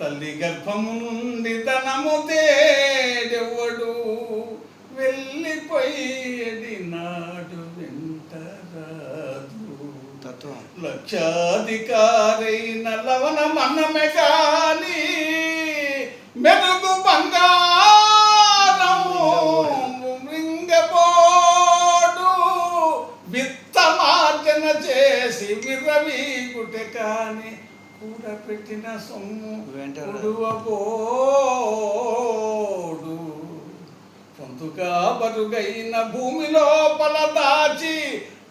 తల్లి గర్భము నుండి ధనము తేడెవడు వెళ్ళిపోయేది నాడు వెంట రాదు. తత్వం. లక్షాధికారైన లవణ మన్నమే కాని మెరుగు బంగారం మృంగబోడు విత్తమార్జన చేసి విరవీగుట కాని కూడబెట్టిన సొమ్ము వెంట రాదు. కుడువబోడు పొందుగా బరుగైన భూమి లోపల దాచి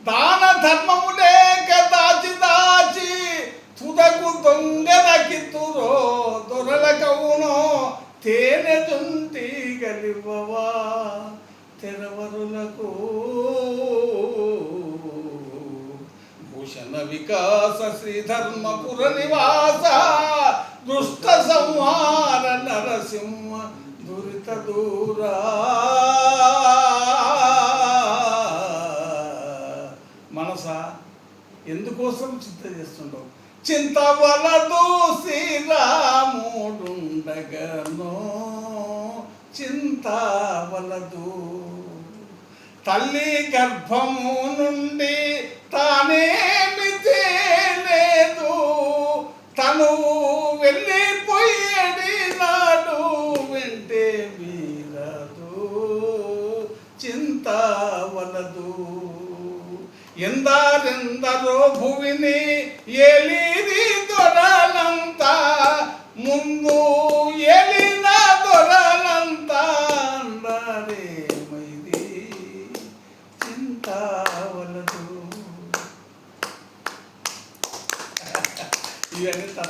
దాన ధర్మము లేక దాచి దాచి తుదకు దొంగలకి తురో దొరల కవునో తేనె తుంటి గలివవా తెరవరులకు భూషణ వికాస శ్రీధర్మపుర నివాస దుష్ట సంహార నరసింహ దురిత దూరా. మనస ఎందుకోసం చింత చేస్తుండవు? చింత వలదు శ్రీరాముడుండగనో చింత వలదు తల్లి గర్భము నుండి తానే వెళ్ళిపోయేది నాడు వింటే వీరదు చింత వలదు ఎందరెందరో భువిని ఏలిది దొరలంతా ముందు ఏలిన దొరలంతా అండరేమైది చింత వలదు ఇవన్నీ